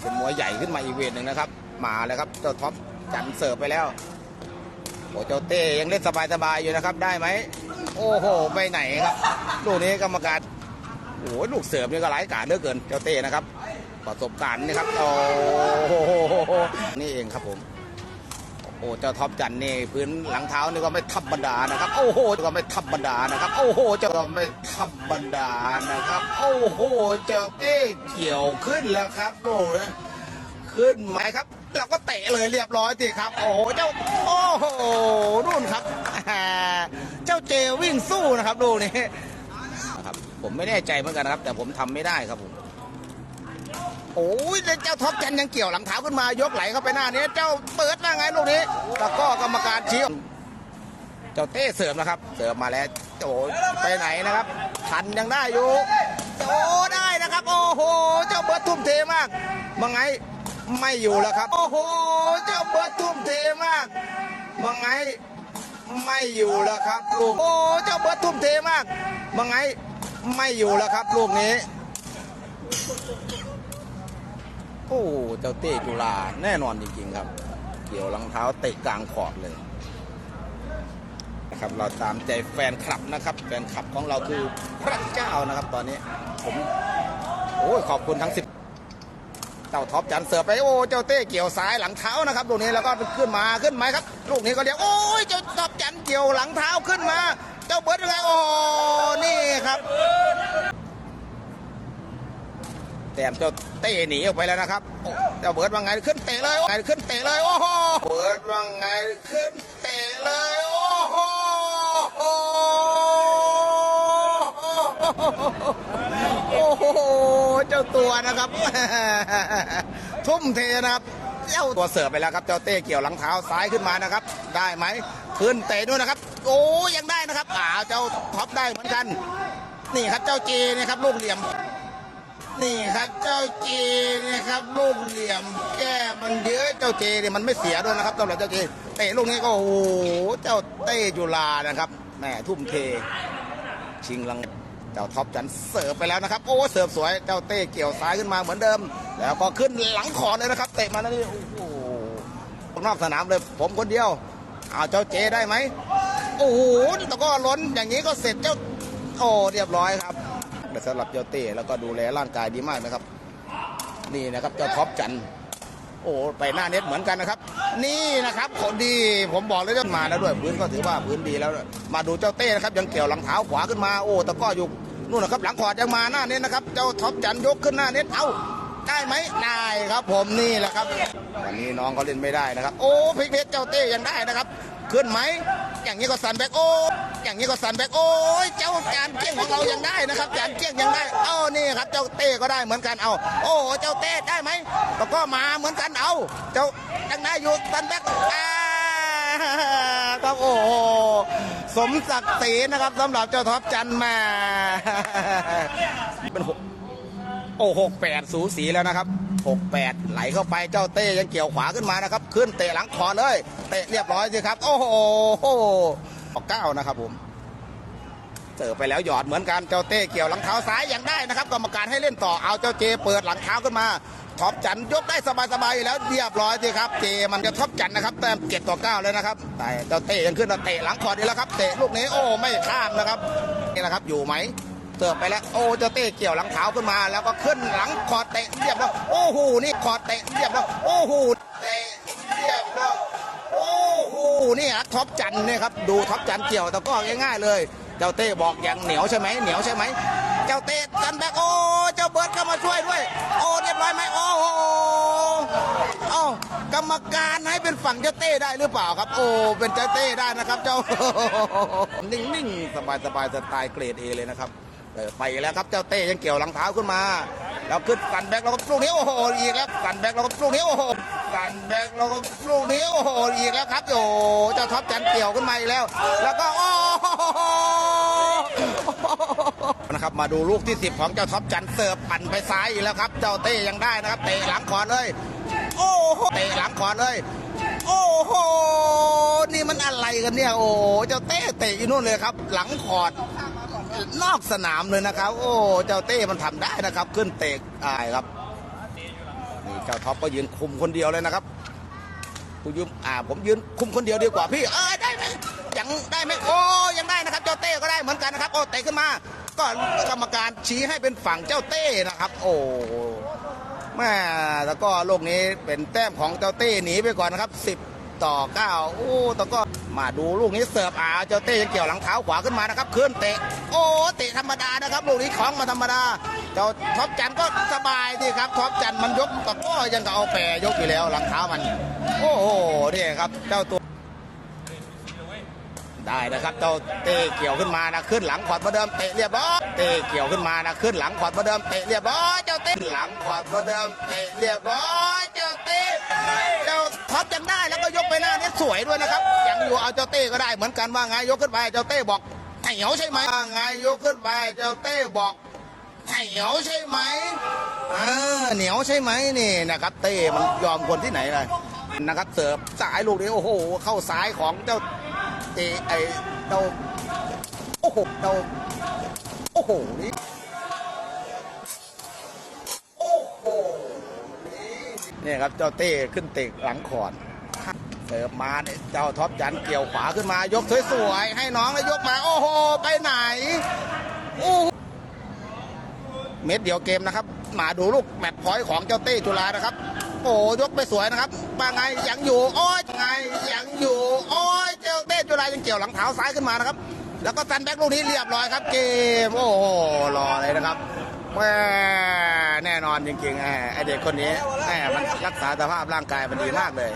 เป็นมวยใหญ่ขึ้นมาอีเวนหนึ่งนะครับ มาแล้วครับเจ้าท็อปจันเสิร์ฟไปแล้วโอ้เจ้าเต้ยังเล่นสบายๆอยู่นะครับ ได้ไหมโอ้โหไปไหนครับลูกนี้กรรมการโอ้โหลูกเสิร์ฟนี่ก็หลายการเหลือเกินเจ้าเต้นะครับประสบการณ์นะครับโอ้โหนี่เองครับผม โอ้เจ้าท็อปจันนี่พื้นหลังเท้านี่ก็ไม่ธรรมดานะครับ โอ้โหก็ไม่ธรรมดานะครับ โอ้โหเจ้าก็ไม่ธรรมดานะครับ โอ้โหเจ้าเต้เกี่ยวขึ้นแล้วครับโอ้ยขึ้นไหมครับเราก็เตะเลยเรียบร้อยสิครับ โอ้โหเจ้าโอ้โหนู่นครับเจ้าเจวิ่งสู้นะครับดูนี่นะครับผมไม่แน่ใจเหมือนกันนะครับ แต่ผมทำไม่ได้ครับผม โอ้ยเจ้าท็อปจันยังเกี่ยวหลังเท้าขึ้นมายกไหลเข้าไปหน้านี้ เจ้าเปิดว่าไงลูกนี้ตะกร้อกรรมการชี้เจ้าเต้เสริมนะครับ เสริมมาแล้วโอ้ยไปไหนนะครับทันยังได้อยู่โอ้ได้นะครับ โอ้โหเจ้าเบิร์ดทุ่มเทมากมาไงไม่อยู่แล้วครับ โอ้โหเจ้าเบิร์ดทุ่มเทมากมาไงไม่อยู่แล้วครับลูกโอ้เจ้าเบิร์ดทุ่มเทมากมาไงไม่อยู่แล้วครับลูกนี้ โอ้เจ้าเต้จุฬาแน่นอนจริงๆครับ เกี่ยวรองเท้าเตะกลางขอดเลยนะครับเราตามใจแฟนคลับนะครับ แฟนคลับของเราคือพระเจ้านะครับ ตอนนี้ผมโอ้ขอบคุณทั้งสิบเจ้าท็อปจันเสิร์ฟไปโอ้เจ้าเต้เกี่ยวซ้ายหลังเท้านะครับลูกนี้แล้วก็ขึ้นมาขึ้นไหมครับ ลูกนี้ก็เรียกโอ้ยเจ้าท็อปจันเกี่ยวหลังเท้าขึ้นมา เจ้าเบิร์ดยังไงโอ้นี่ครับ ต้มเจ้าเต้หนีออกไปแล้วนะครับเจ้าเบิร์ดว่าไงขึ้นเตะเลยไงขึ้นเตะเลยโอ้โหเบิร์ดว่าไงขึ้นเตะเลยโอ้โหโอ้โหเจ้าตัวนะครับ ทุ่มเทนะครับเจ้าตัวเสิร์ฟไปแล้วครับเจ้าเต้เกี่ยวหลังเท้าซ้ายขึ้นมานะครับ ได้ไหมขึ้นเตะด้วยนะครับ โอ้ยังได้นะครับอ่าเจ้าท็อปได้เหมือนกัน นี่ครับเจ้าเจนะครับลูกเหลี่ยม นี่ครับเจ้าเจนะครับลูกเหลี่ยมแก้มันเยอะเจ้าเจเนี่ยมันไม่เสียด้วยนะครับสำรับเจ้าเจเตะลูกนี้ก็โอ้โหเจ้าเต้จุฬานะครับแหมทุ่มเท ชิงลังเจ้าท็อปจันเสิร์ฟไปแล้วนะครับโอ้เสิร์ฟสวยเจ้าเต้เกี่ยวซ้ายขึ้นมาเหมือนเดิม แล้วก็ขึ้นหลังขอเลยนะครับเตะมาแล้วนี่โอ้โหนอกสนามเลยผมคนเดียวเอาเจ้าเจได้ไหมโอ้โหแต่ก็ล้นอย่างนี้ก็เสร็จเจ้าโอ้เรียบร้อยครับ แต่สำหรับเจ้าเต้แล้วก็ดูแลร่างกายดีมากนะครับ นี่นะครับเจ้าท็อปจันโอ้ไปหน้าเน็ตเหมือนกันนะครับ นี่นะครับคนดีผมบอกเลยว่ามาแล้วด้วยพื้นก็ถือว่าพื้นดีแล้วมาดูเจ้าเต้นะครับยังเกี่ยวหลังเท้าขวาขึ้นมาโอ้ตะก้ออยู่นู่นนะครับหลังขอดยังมาหน้าเน็ตนะครับ เจ้าท็อปจันยกขึ้นหน้าเน็ตเอาได้ไหมได้ครับผมนี่แหละครับวันนี้น้องเขาเล่นไม่ได้นะครับ โอ้พลิกเพชรเจ้าเต้ยังได้นะครับ ขึ้นไหมอย่างนี้ก็สันแบกโอ้ อย่างนี้ก็สันแบกโอ้ยเจ้าจานเกี้ยงของเรายังได้นะครับจานเกี้ยงยังได้ เอ้านี่ครับ เจ้าเต้ก็ได้เหมือนกันเอา โอ้เจ้าเต้ได้ไหมแล้วก็มาเหมือนกันเอา เจ้ายังได้อยู่สันแบกอ่าครับโอ้สมศักดิ์ศรีนะครับสำหรับเจ้าท็อปจันมาเป็นหกโอ้หกแปดสูสีแล้วนะครับหกแปดไหลเข้าไปเจ้าเต้ยังเกี่ยวขวาขึ้นมานะครับ ขึ้นเตะหลังคอเลย เตะเรียบร้อยสิครับ โอ้โห เก้านะครับผมเจอไปแล้วหยอดเหมือนกันเจ้าเต้เกี่ยวหลังเท้าซ้ายยังได้นะครับกรรมการให้เล่นต่อเอาเจ้าเจ เปิดหลังเท้าขึ้นมาท็อปจันยกได้สบายๆอยู่แล้วเรียบร้อยสิครับเจมันจะท็อปจันนะครับแต้มเจ็ดต่อเก้าเลยนะครับแต่เจ้าเต้ยังขึ้นเตะหลังคอดีแล้วครับเตะลูกนี้โอ้ไม่ข้ามนะครับนี่นะครับอยู่ไหมเสิร์ฟไปแล้วโอ้เจ้าเต้เกี่ยวหลังเท้าขึ้นมา แล้วก็ขึ้นหลังคอเตะเรียบร้อยโอ้โหนี่คอเตะเรียบร้อยโอ้โหเตะเรียบร้อยโอ้โห นี่ฮะท็อปจันเนี่ยครับดูท็อปจันเกี่ยวตะก้อง่ายๆเลย เจ้าเต้บอกอย่างเหนียวใช่ไหมเหนียวใช่ไหมเจ้าเต้จันแบกโอ้เจ้าเบิร์ดเข้ามาช่วยด้วย โอ้เรียบร้อยไหมโอ้โหเอ้ากรรมการให้เป็นฝั่งเจ้าเต้ได้หรือเปล่าครับ โอ้เป็นเจ้าเต้ได้นะครับเจ้านิ่งๆสบายๆสไตล์เกรดเอเลยนะครับไปแล้วครับเจ้าเต้ยังเกี่ยวหลังเท้าขึ้นมา แล้วขึ้นกันแบ็กแล้วก็ลูกนี้โอ้โหอีกแล้วกันแบ็กแล้วก็ลูกนี้โอ้โห กันแบกแล้วก็ลูกนี้โอ้โหอีกแล้วครับโอ้เจ้าท็อปจันเกี่ยวขึ้นมาอีกแล้ว แล้วก็โอ้โหนะครับมาดูลูกที่ 10 ของเจ้าท็อปจันเสิร์ฟปั่นไปซ้ายอีกแล้วครับ เจ้าเต้ยังได้นะครับเตะหลังขอนเลยโอ้โหเตะหลังขอนเลยโอ้โห นี่มันอะไรกันเนี่ย โอ้โหเจ้าเต้เตะอยู่นู่นเลยครับ หลังขอดนอกสนามเลยนะครับ โอ้ เจ้าเต้มันทำได้นะครับ ขึ้นเตะอายครับ นี่เจ้าท็อปก็ยืนคุมคนเดียวเลยนะครับกูยืมอ่าผมยืนคุมคนเดียวดีกว่าพี่เออได้ไหมยังได้ไหมโอ้ยังได้นะครับ เจ้าเต้ก็ได้เหมือนกันนะครับ โอ้เตะขึ้นมาก็กรรมการชี้ให้เป็นฝั่งเจ้าเต้นะครับ โอ้แม่แล้วก็ลูกนี้เป็นแต้มของเจ้าเต้หนีไปก่อนนะครับ 10 ต่อ 9 โอ้แต่ก็มาดูลูกนี้เสิร์ฟอาเจ้าเต้ยังเกี่ยวหลังเท้าขวาขึ้นมานะครับขึ้นเตะ โอ้เตะธรรมดานะครับ ลูกนี้ของมาธรรมดา จ้าท็อปจันก็สบายดีครับท็อปจันมันยกตะก้อยังกับเอาแปรยกอยู่แล้วหลังเท้ามัน โอ้โหนี่ครับ เจ้าตัวได้นะครับเจ้าเตะเกี่ยวขึ้นมานะขึ้นหลังขวาประเดิมเตะเรียบร้อยเตะเกี่ยวขึ้นมานะขึ้นหลังขวาประเดิมเตะเรียบร้อยเจ้าเต้หลังขวาประเดิมเตะเรียบร้อยเจ้าเตะเจ้าท็อปยังได้แล้วก็ยกไปหน้านี่สวยด้วยนะครับยังอยู่เอาเจ้าเต้ก็ได้เหมือนกันว่าไงยกขึ้นไปเจ้าเต้บอกเหนียวใช่ไหมว่าไงยกขึ้นไปเจ้าเต้บอก เหนียวใช่ไหมเออเหนียวใช่ไหมนี่นะครับ เต้มันยอมคนที่ไหนเลยนะครับ เสิร์ฟสายลูกนี้โอ้โห เข้าซ้ายของเจ้าเตไอเดาโอ้โหเดาโอ้โหนี่โอ้โหนี่ครับเจ้าเต้ขึ้นเตะหลังขอนเสิร์ฟมาเนี่ยเจ้าท็อปจันเกี่ยวขวาขึ้นมายกสวยๆให้น้องแล้วยกมา โอ้โห ไปไหนโอ้ เม็ดเดียวเกมนะครับมาดูลูกแมตช์พอยต์ของเจ้าเต้จุฬานะครับ โอ้ยกไปสวยนะครับว่าไงยังอยู่โอ้ยไงยังอยู่โอ้ยเจ้าเต้จุฬายังเกี่ยวหลังเท้าซ้ายขึ้นมานะครับ แล้วก็ซันแบ็กลูกนี้เรียบร้อยครับ เกมโอ้โหรอเลยนะครับแม่แน่นอนจริงๆไอเด็กคนนี้แหมมันรักษาสภาพร่างกายมันดีมากเลย